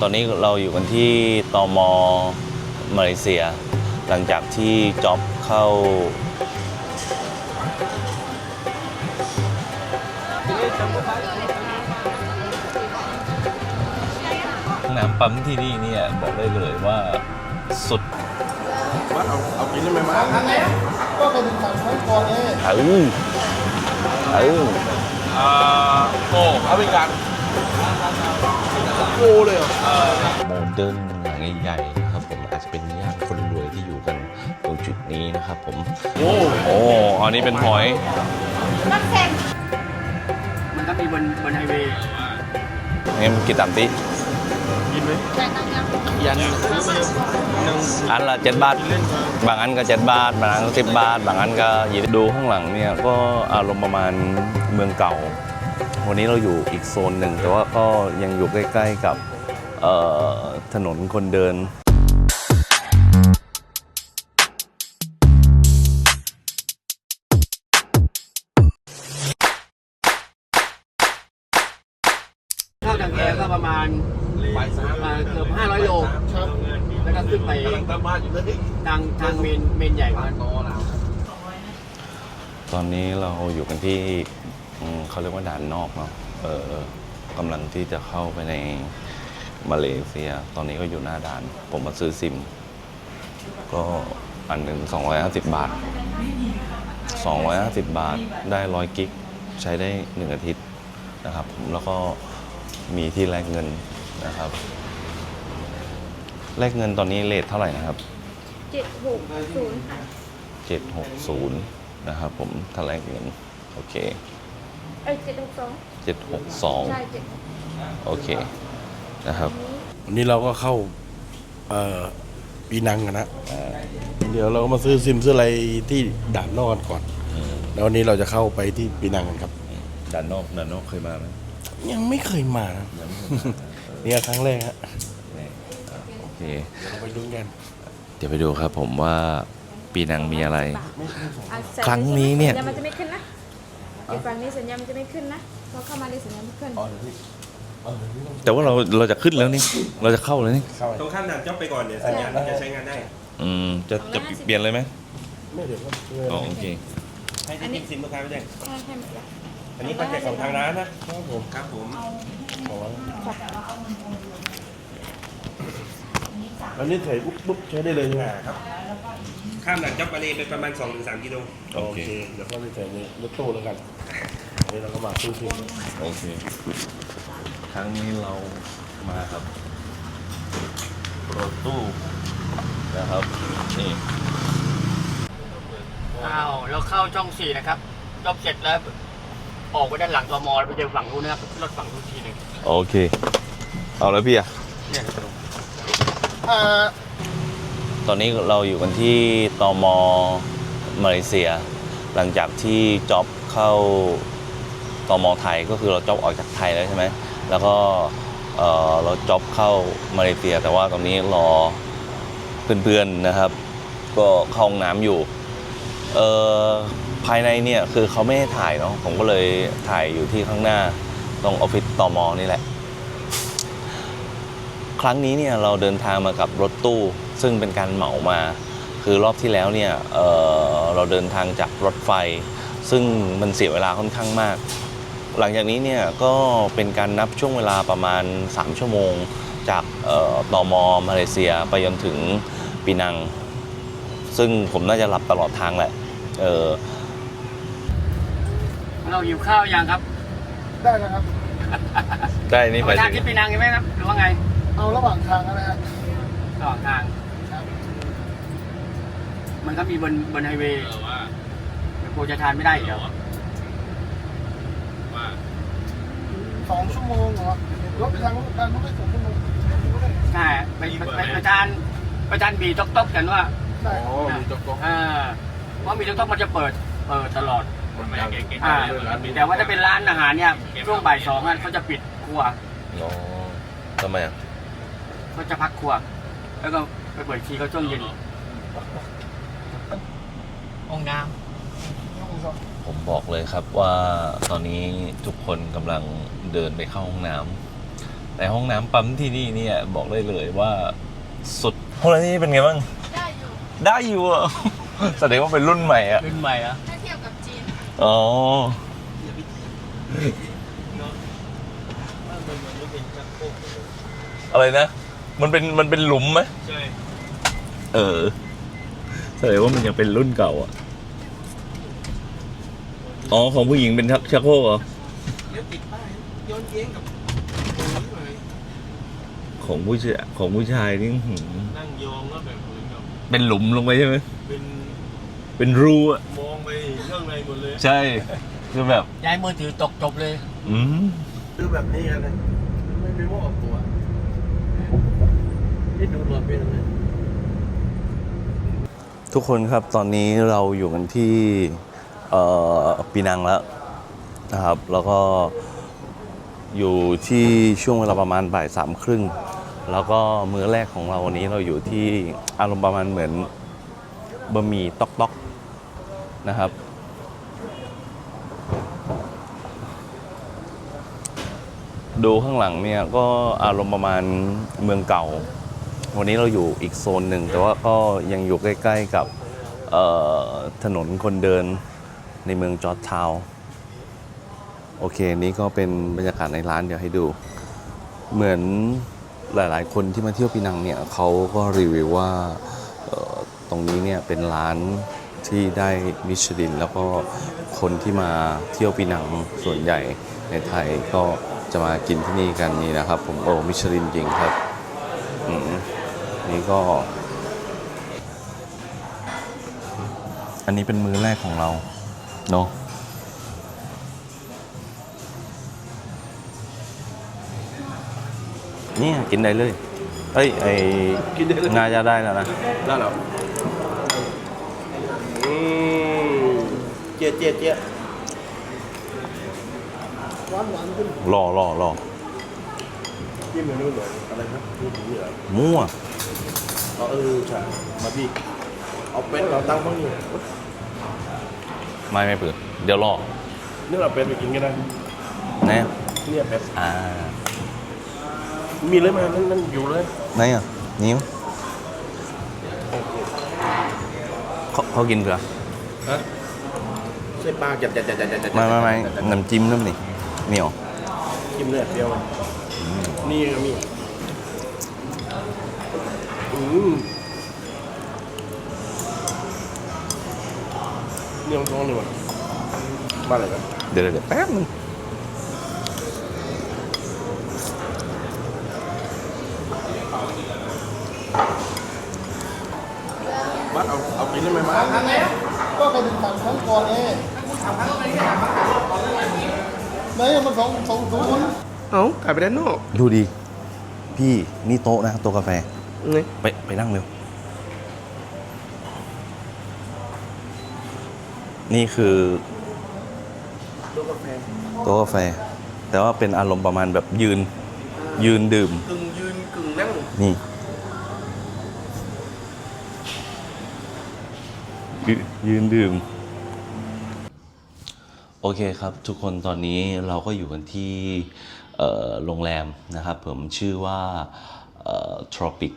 ตอนนี้เราอยู่กันที่ตมมาเลเซีย หลังจากที่จ็อบเข้า น้ำปั๊มที่นี่เนี่ย บอกได้เลยว่าสุดว่าเอาเอากินได้ไหมมาก็ไปถึงสั่งทั้งตัวนี้เออเอออ่าโอ้เอาไปกัน โอ้เลยเหรอโมเดิร์นหลังใหญ่ๆนะครับผมอาจจะเป็นย่านคนรวยที่อยู่กันตรงจุดนี้นะครับผม โอ้โอ้อันนี้เป็นหอยมันก็มีบนบนไฮเวย์งั้นกี่ตัมติกินไหมยันอันละเจ็ดบาท บางอันก็เจ็ดบาท บางอันก็สิบบาท บางอันก็ยี่ดูข้างหลังเนี่ยก็อารมณ์ประมาณเมืองเก่า วันนี้เราอยู่อีกโซนหนึ่ง แต่ว่าก็ยังอยู่ใกล้ ๆกับเอ่อถนนคนเดินเข้าทางแอร์ก็ประมาณไปสามอ่าเกือบ500โลครับแล้วก็ขึ้นไปกำลังตามบ้านอยู่เลยทางทางเมนเมนใหญ่กว่าโตแล้วตอนนี้เราอยู่กันที่ อืมเขาเรียกว่าด่านนอกเนาะเออกำลังที่จะเข้าไปในมาเลเซีย ตอนนี้ก็อยู่หน้าด่าน ผมมาซื้อซิม ก็อันหนึ่ง250 บาท 250 บาทได้ร้อยกิก ใช้ได้หนึ่งอาทิตย์นะครับ แล้วก็มีที่แลกเงินนะครับ แลกเงินตอนนี้เลทเท่าไหร่นะครับ เจ็ดหกศูนย์ค่ะ760 นะครับผมถ้าแลกเงิน โอเค เอ้ยเจ็ดหกสอง762ใช่เจ็ดโอเคนะครับ วันนี้เราก็เข้าเอ่อปีนังกันนะเดี๋ยวเราก็มาซื้อซิมซื้ออะไรที่ด่านนอกกันก่อน แล้ววันนี้เราจะเข้าไปที่ปีนังกันครับ ด่านนอกด่านนอกเคยมาไหมยังไม่เคยมานะยังไม่เคยเนี่ยครั้งแรกฮะนี่อะโอเคเราไปดูกันเดี๋ยวไปดูครับผมว่าปีนังมีอะไร อะใส่ครั้งนี้เนี่ยสัญญาณมันจะไม่ขึ้นนะเดี๋ยวฝั่งนี้สัญญาณมันจะไม่ขึ้นนะพอเข้ามาในสัญญาณไม่ขึ้นแต่ว่าเราเราจะขึ้นแล้วนี่ เราจะเข้าแล้วนี่ เข้าไปตรงข้ามด่านจ็อบไปก่อนเนี่ยสัญญาณมันจะใช้งานได้ อืม จะจะเปลี่ยนเลยไหมไม่เดี๋ยวครับอ๋อโอเค ให้ที่ทิ้งซิมลูกค้าไม่ได้ ใช่ใช่หมดแล้วอันนี้คอนแทคของทางร้านนะครับผมครับผมบอกว่าอันนี้ใส่ปุ๊บปุ๊บใช้ได้เลยใช่ไหม อ่าครับ ข้ามด่านจ็อบมาเลยเป็นประมาณ 2-3 กิโลโอเค เดี๋ยวก็ไปใส่ในรถตู้แล้วกันวันนี้เราก็มาซื้อซิมโอเค ครั้งนี้เรามาครับรถตู้นะครับนี่ อ้าวเราเข้าช่องสี่นะครับจบเสร็จแล้ว ออกไปด้านหลังตมแล้วไปเจอฝั่งนู้นนะครับรถฝั่งนู้นทีหนึ่งโอเค เอาแล้วพี่อะเนี่ยอ่า ตอนนี้เราอยู่กันที่ตมมาเลเซีย หลังจากที่จ็อบเข้าตมไทยก็คือเราจ็อบออกจากไทยแล้วใช่ไหมแล้วก็เราจ็อบเข้ามาเลเซีย แต่ว่าตอนนี้รอเพื่อนๆนะครับ ก็เข้าห้องน้ำอยู่เภายในเนี่ยคือเขาไม่ให้ถ่ายเนาะผมก็เลยถ่ายอยู่ที่ข้างหน้าตรงออฟฟิศตมนี่แหละ ครั้งนี้เนี่ยเราเดินทางมากับรถตู้ ซึ่งเป็นการเหมามา คือรอบที่แล้วเนี่ยเอ่อเราเดินทางจากรถไฟ ซึ่งมันเสียเวลาค่อนข้างมาก หลังจากนี้เนี่ยก็เป็นการนับช่วงเวลาประมาณ 3 ชั่วโมง จากเอ่อตอมมาเลเซียไปจนถึงปีนัง ซึ่งผมน่าจะหลับตลอดทางแหละเออเราหิวข้าวยังครับ ได้นะครับ ได้นี่ไปไปทางถึงที่ปีนังใช่ไหมครับหรือว่าไง เอาระหว่างทางนะฮะระหว่างทางครับ มันก็มีบนบนไฮเวย์แต่โปรจะทานไม่ได้อีกเหรอสองชั่วโมงเหรอรถไปทางรถการรถไม่สองชั่วโมงใช่ไปไปไปไปทานไปทานบีต๊อกต๊อกกันว่าได้อ๋อมีจ๊อกก๊อกอ่าเพราะมีต๊อกต๊อกมันจะเปิดเปิดตลอดอ่าอ่าแต่ว่าถ้าเป็นร้านอาหารเนี่ยช่วงบ่ายสองอะเขาจะปิดครัวอ๋อทำไมอะเขาจะพักครัว แล้วก็ไปเปิดอีกทีเขาช่วงเย็น ห้องน้ผมบอกเลยครับว่าตอนนี้ทุกคนกำลังเดินไปเข้าห้องน้ำแต่ห้องน้ำปั๊มที่นี่เนี่ยบอกได้เลยว่าสุดห้องน้ำที่นี่เป็นไงบ้าง ได้อยู่ ได้อยู่อะแสดงว่าเป็นรุ่นใหม่อะ รุ่นใหม่อะถ้าเทียบกับจีน อ๋ออะไรนะ มันเป็นมันเป็นหลุมไหมใช่ เออแสดงว่ามันยังเป็นรุ่นเก่าอะ อ๋อของผู้หญิงเป็นชักชักโครกเหรอเดี๋ยวติดป้ายย้อนเย้งกับของผู้ชายของผู้ชายนี่อื้อหือนั่งยองแล้วแบบเหมือนกับเป็นหลุมลงไปใช่ไหมเป็นเป็นรูอะมองไปข้างในหมดเลยใช่คือแบบย้ายมือถือตกจบเลย อืมคือแบบนี้กันเลยไม่ไม่ว่าออกตัวนี่ดูรถเป็นยังไงทุกคนครับตอนนี้เราอยู่กันที่เอ่อ ปีนังแล้วนะครับ แล้วก็อยู่ที่ช่วงเวลาประมาณบ่ายสามครึ่ง แล้วก็มื้อแรกของเราวันนี้เราอยู่ที่อารมณ์ประมาณเหมือนบะหมี่ต๊อกต๊อกนะครับ ดูข้างหลังเนี่ยก็อารมณ์ประมาณเมืองเก่า วันนี้เราอยู่อีกโซนหนึ่ง แต่ว่าก็ยังอยู่ใกล้ ๆกับถนนคนเดิน ในเมืองจอร์จทาวน์โอเค นี่ก็เป็นบรรยากาศในร้านเดี๋ยวให้ดู เหมือนหลาย ๆ คนที่มาเที่ยวปีนังเนี่ยเขาก็รีวิวว่าออตรงนี้เนี่ยเป็นร้านที่ได้มิชลิน แล้วก็คนที่มาเที่ยวปีนังส่วนใหญ่ในไทยก็จะมากินที่นี่กันนี่นะครับ ผมโอ้มิชลินจริงครับนี่ก็ อันนี้เป็นมือแรกของเรา เนาะเนี่ยกินได้เลย เอ้ยไอกินได้เลยงาจะได้แล้วนะ ได้แล้วอืมเจี๊ยดเจี๊ยดเจี๊ยดหวานหวานขึ้นรอรอรอจิ้มเลยนู่นเลยอะไรนะพูดถึงเหนือมั่วเอาเออใช่มาพี่เอาเป็นเราตั้งบ้างนี่ ไม่ไม่เปิดเดี๋ยวรอนี่เราเป็นไปกินกันนะนะเนี่ยเป็ดอ่ามีเลยไหมนั่นนั่นอยู่เลยไหนอะนิ้วเขาเขากินเผื่อฮะใช่ปลาจัดจัดจัดจัดจัดจัดไม่ไม่ไม่น้ำจิ้มน้ำนี่เหนียวจิ้มเลือดเดียวนี่ก็มีอืม เนี่ยมันท้องเลยมั้ยมาเลยนะเดี๋ยวเดี๋ยวแป๊บนึงมาเอาเอากินได้ไหมมาก็ไปถึงสามครั้งก่อนเองไหนอะมันสองสองศูนย์เอ้ากลับไปด้านนอกดูดี พี่นี่โต๊ะนะโต๊ะกาแฟไปไปนั่งเร็ว นี่คือโต๊ะกาแฟ แต่ว่าเป็นอารมณ์ประมาณแบบยืนยืนดื่ม กึ่งยืนกึ่งนั่งนี่ยืยืนดื่ม โอเคครับทุกคนตอนนี้เราก็อยู่กันที่เอ่อโรงแรมนะครับผมชื่อว่าเอ่อ Tropic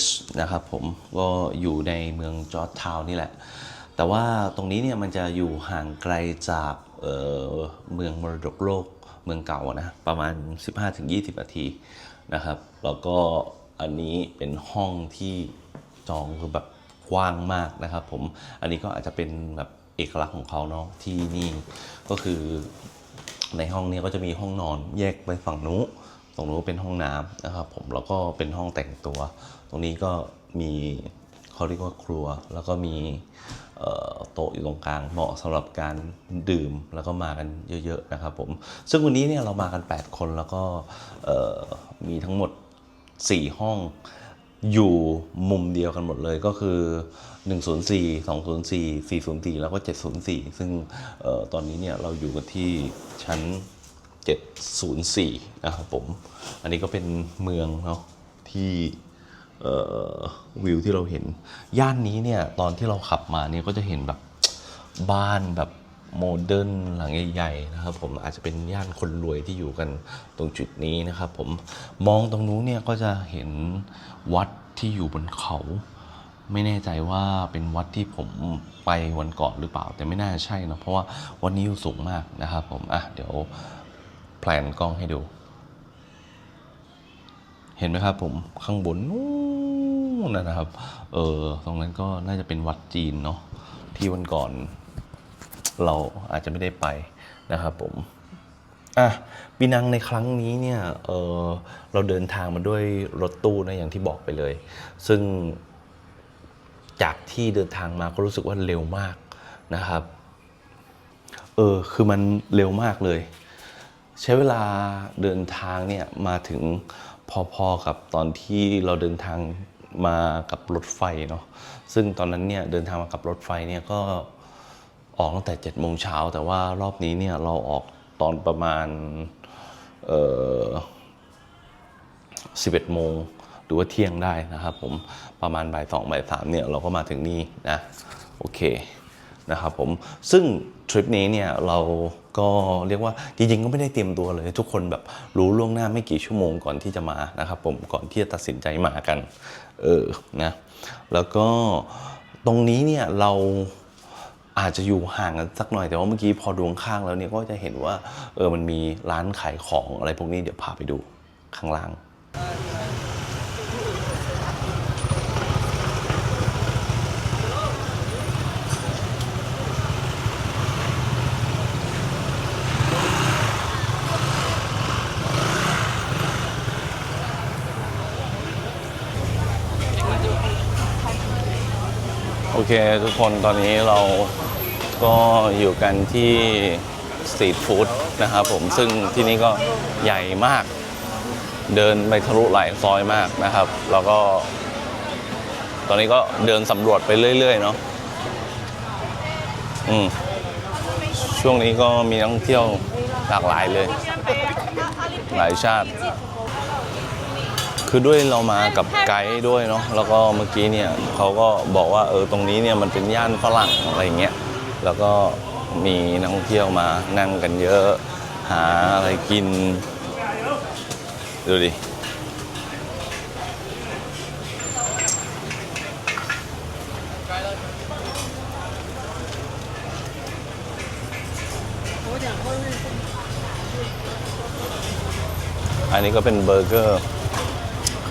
H นะครับผมก็อยู่ในเมืองจอร์จทาวน์นี่แหละ แต่ว่าตรงนี้เนี่ยมันจะอยู่ห่างไกลจากเเมืองมรดกโลกเมืองเก่านะประมาณ 15-20 นาทีนะครับ แล้วก็อันนี้เป็นห้องที่จองคือแบบกว้างมากนะครับผมอันนี้ก็อาจจะเป็นแบบเอกลักษณ์ของเขาเนาะที่นี่ก็คือในห้องนี้ก็จะมีห้องนอนแยกไปฝั่งนู้นตรงนู้นเป็นห้องน้ำนะครับผมแล้วก็เป็นห้องแต่งตัว ตรงนี้ก็มีเขาเรียกว่าครัว แล้วก็มี โต๊ะอยู่ตรงกลางเหมาะสำหรับการดื่มแล้วก็มากันเยอะๆนะครับผมซึ่งวันนี้เนี่ยเรามากัน 8 คนแล้วก็มีทั้งหมด 4 ห้องอยู่มุมเดียวกันหมดเลยก็คือ 104 204 404 แล้วก็ 704 ซึ่งออตอนนี้เนี่ยเราอยู่กันที่ชั้น 704 นะครับผม อันนี้ก็เป็นเมืองเนาะที่ วิวที่เราเห็น ย่านนี้เนี่ยตอนที่เราขับมาเนี่ยก็จะเห็นแบบบ้านแบบโมเดิร์นหลังใหญ่ๆนะครับผมอาจจะเป็นย่านคนรวยที่อยู่กันตรงจุดนี้นะครับผมมองตรงนู้นเนี่ยก็จะเห็นวัดที่อยู่บนเขา ไม่แน่ใจว่าเป็นวัดที่ผมไปวันก่อนหรือเปล่า แต่ไม่น่าใช่นะเพราะว่าวันนี้อยู่สูงมากนะครับผมอะเดี๋ยวแพลนกล้องให้ดู เห็นไหมครับผมข้างบนนู้ นนะครับ เออตรงนั้นก็น่าจะเป็นวัดจีนเนาะที่วันก่อน เราอาจจะไม่ได้ไปนะครับผมอะปีนังในครั้งนี้เนี่ยเออเราเดินทางมาด้วยรถตู้นะอย่างที่บอกไปเลย ซึ่งจากที่เดินทางมาก็รู้สึกว่าเร็วมากนะครับเออคือมันเร็วมากเลย ใช้เวลาเดินทางเนี่ยมาถึงพอๆกับตอนที่เราเดินทาง มากับรถไฟเนาะซึ่งตอนนั้นเนี่ยเดินทางมากับรถไฟเนี่ยก็ออกตั้งแต่7จ็ดโมงเช้าแต่ว่ารอบนี้เนี่ยเราออกตอนประมาณเอ่อ11โมงหรือว่าเที่ยงได้นะครับผมประมาณบ่ายสองบ่ายสามเนี่ยเราก็มาถึงนี่นะโอเคนะครับผมซึ่งทริปนี้เนี่ยเรา ก็เรียกว่าจริงๆก็ไม่ได้เตรียมตัวเลย ทุกคนแบบรู้ล่วงหน้าไม่กี่ชั่วโมงก่อนที่จะมานะครับผมก่อนที่จะตัดสินใจมากันเออนะแล้วก็ตรงนี้เนี่ยเราอาจจะอยู่ห่างกันสักหน่อยแต่ว่าเมื่อกี้พอดูข้างแล้วเนี่ยก็จะเห็นว่าเออมันมีร้านขายของอะไรพวกนี้เดี๋ยวพาไปดูข้างล่าง คทุกคนตอนนี้เราก็อยู่กันที่สตรีทฟู้ดนะครับผมซึ่งที่นี่ก็ใหญ่มาก เดินไปทะลุหลายซอยมากนะครับ แล้วก็ ตอนนี้ก็เดินสำรวจไปเรื่อย ๆ เนาะอืมช่วงนี้ก็มีนักท่องเที่ยวหลากหลายเลย หลายชาติ คือด้วยเรามากับไกด์ด้วยเนาะแล้วก็เมื่อกี้เนี่ยเขาก็บอกว่าเออตรงนี้เนี่ยมันเป็นย่านฝรั่งอะไรเงี้ยแล้วก็มีนักท่องเที่ยวมานั่งกันเยอะ หาอะไรกิน ดูดิอันนี้ก็เป็นเบอร์เกอร์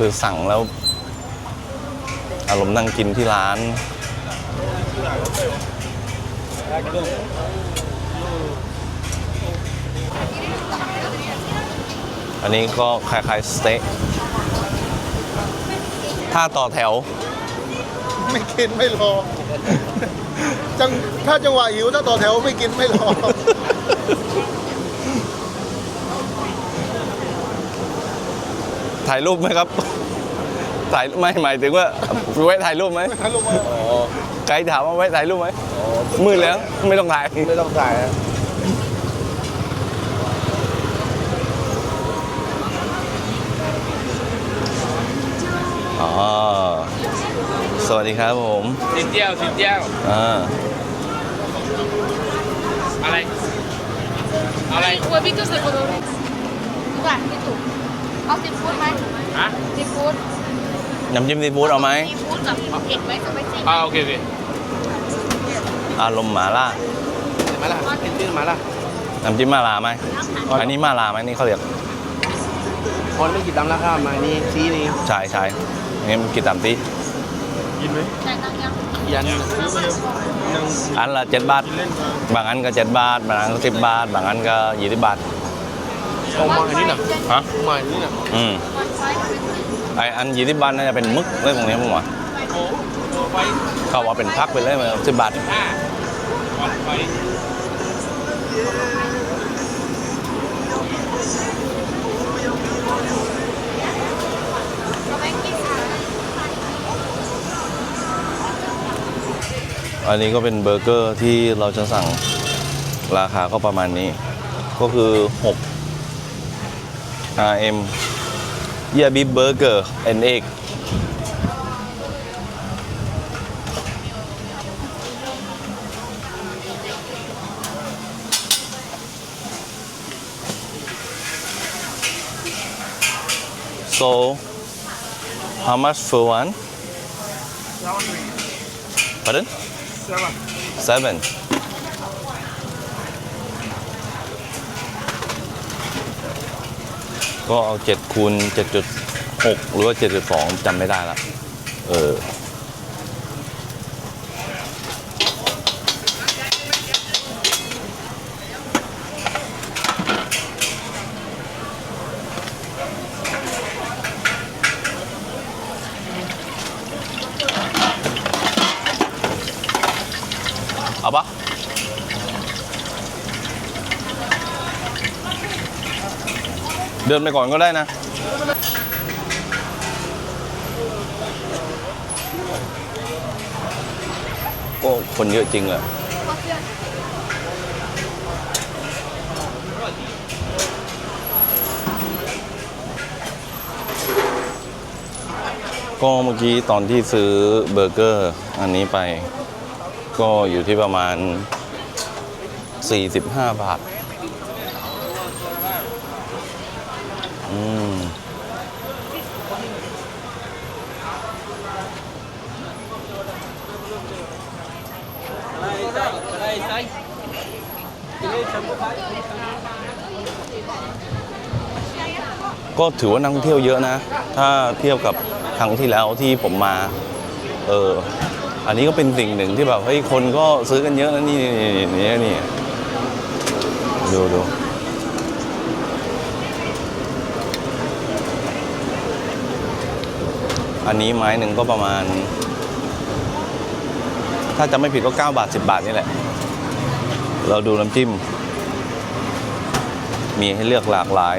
คือสั่งแล้ว อารมณ์นั่งกินที่ร้าน อันนี้ก็คล้ายๆสเต็กถ้าต่อแถว ไม่กินไม่รอจังถ้าจังหวะหิวถ้าต่อแถวไม่กินไม่รอ ถ่ายรูปไหมครับ ถ่ายไม่หมายถึงว่าไว้ถ่ายรูปไหมถ่ายรูปมาไกด์ถามว่าไว้ถ่ายรูปไหมมืดแล้วไม่ต้องถ่ายไม่ต้องถ่ายนะอ๋อสวัสดีครับผมสินเจียวสินเจียวอ่าอะไรอะไรกลัวพี่ก็ใเอาซีฟู้ดไหมฮะซีฟู้ดน้ำจิ้มซีฟู้ดเอาไหมซีฟู้ดกับเผ็ดไหมกับไม่ซีอ่าโอเคโอเคอารมณ์หมาล่ามาละเป็นชื่อมาละน้ำจิ้มมาลาไหมอันนี้มาลาไหมนี่เขาเรียกคนไม่กินตามราคามานี่ซีนี่ใช่ใช่งั้นกินตามที่ใช่ตั้งยังยันอันละเจ็ดบาท บางอันก็เจ็ดบาท บางอันก็สิบบาท บางอันก็ยี่สิบบาทเอามาอั นนี้น่ะฮะมาอันนี้น่ะอืมไออันยี่สิบบาทน่าจะเป็นมึกเรื่องตรงนี้มั้งวะเขาว่าเป็นพักไปเลยมันสิบบาทอันนี้ก็เป็นเบอร์เกอร์ที่เราจะสั่งราคาก็ประมาณนี้ ก็คือ 6 I'm a Bi Burger and Egg So how much for one? Pardon? Seven. Seven. ก็เอาเจ็ดคูณเจ็ดจุดหกหรือว่าเจ็ดจุดสองจำไม่ได้ละเออ เดินไปก่อนก็ได้นะ ก็คนเยอะจริงอะก็เมื่อกี้ตอนที่ซื้อเบอร์เกอร์อันนี้ไป ก็อยู่ที่ประมาณ 45 บาท ก็ถือว่านักท่องเที่ยวเยอะนะ ถ้าเทียบกับครั้งที่แล้วที่ผมมา เออ อันนี้ก็เป็นสิ่งหนึ่งที่แบบเฮ้ยคนก็ซื้อกันเยอะนะนี่นี่นี่นี่นี่ดูดูอันนี้ไม้หนึ่งก็ประมาณ ถ้าจะไม่ผิดก็ 9 บาท 10 บาทนี่แหละ เราดูน้ำจิ้ม มีให้เลือกหลากหลาย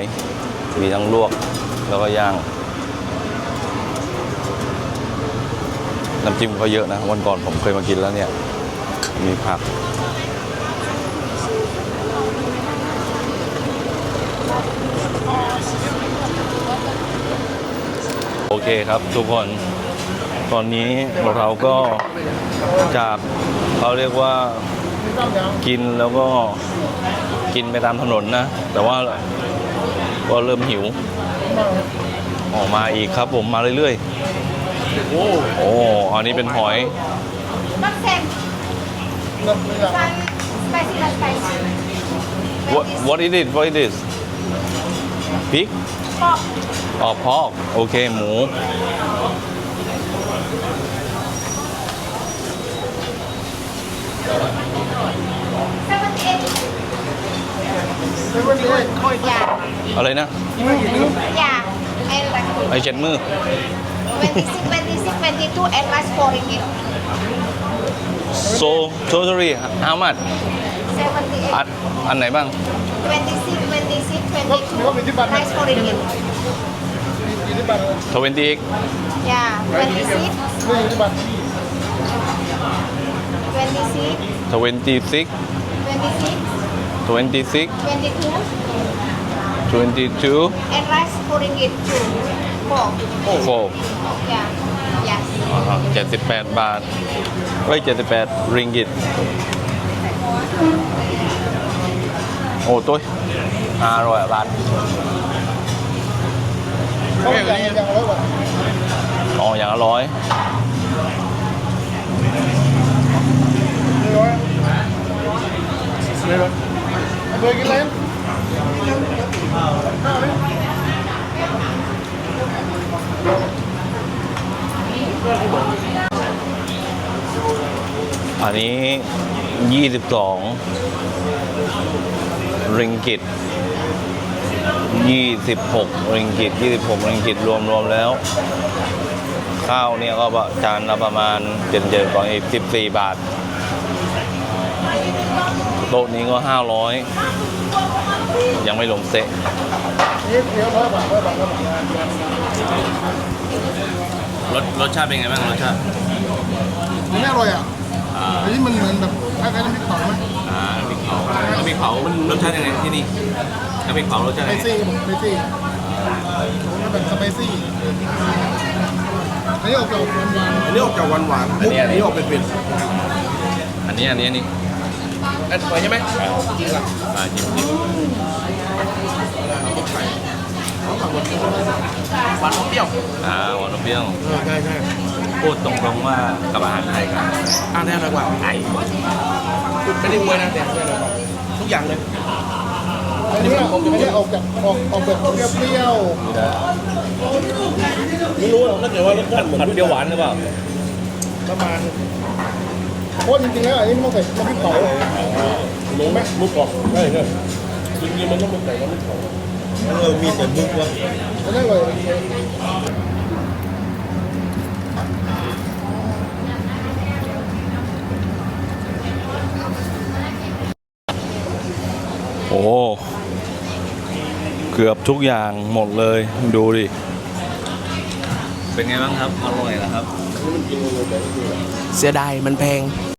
มีทั้งลวกแล้วก็ย่าง น้ำจิ้มเขาเยอะนะ วันก่อนผมเคยมากินแล้วเนี่ย มีผัก โอเคครับทุกคน ตอนนี้เราก็จากเขาเรียกว่ากินแล้วก็กินไปตามถนนนะ แต่ว่า ก็เริ่มหิว ออกมาอีกครับผมมาเรื่อยๆ โอ้อันนี้เป็นหอย Not same. One spicy, not spicy. what what is it what is this pig Pork. อ๋อพอกโอเคหมู Seventy-eight. อะไรนะ Yeah. And like ไอเจ็ดมือ 26, 26, 22, and last four ringgit. so totally how much 78. อันอันไหนบ้าง 26, 26, 22, last four ringgit. ทเวนตี้ Yeah. 26, 26, ทเวนตี้ซิก 26, ทเวนตี้ซิก 22, ทเวนตี้ทู and last four ringgit too. Four. โฟ Yeah. Yes. เจ็ดสิบแปดบาทเอ้ยเจ็ดสิบแปดริงกิต โอ้ตุ้ยห้าร้อยบาทเขาอย่างอย่างร้อยกว่าอ๋อ อย่างละร้อยร้อย เลยเคยกินอะไรอันนี้ยี่สิบสองริงกิตยี่สิบหกริงกิตยี่สิบหกริงกิต รวมรวมแล้ว ข้าวเนี่ยก็จานละประมาณเจ็ดเจ็ดสองอีกสิบสี่บาท โต๊ะนี้ก็ห้าร้อยยังไม่ลงเซะนี่เดียวร้อยบาทร้อยบาทร้อยบาทรสรสชาติเป็นไงบ้างรสชาติมันไม่อร่อยอะอันนี้มันเหมือนแบบคล้ายๆน้ำพริกเผาไหมอ่าน้ำพริกเผาน้ำพริกเผารสชาติยังไงที่นี่น้ำพริกเผารสชาติสไปยังไงซี่สไปซี่มันเป็นสไปซี่อันนี้ออกจากหวานอันนี้ออกจากหวานหวานๆอันนี้อันนี้ออกเป็นเป็นอันนี้อันนี้อันนี้ อันเปิดใช่ไหมอ่าจิ้มจิ้มหวานอมเปรี้ยวอ่าหวานอมเปรี้ยวเออใช่ใช่พูดตรงๆว่ากับอาหารไทยกันอ่านได้อะไรกว่าไทยไม่ได้มวยนะแต่ได้อะไรกว่าทุกอย่างเลยอันนี้ออกอันนี้ออกจากออกออกแบบเปรี้ยวไม่รู้หรอกถ้าเกิดว่ารสชาติเหมือนเปรี้ยวหวานหรือเปล่าประมาณ เพราะจริงๆแล้วอันนี้มันต้องใส่น้ำพริกเผารู้ไหมมุกกรอบใช่ใช่จริงๆมันต้องเป็นใส่น้ำมันของเออมีแต่มุกว่ะอันนั้นเลยโอ้ เกือบทุกอย่างหมดเลย ดูดิ เป็นไงบ้างครับ อร่อยเหรอครับ เสียดายมันแพงอ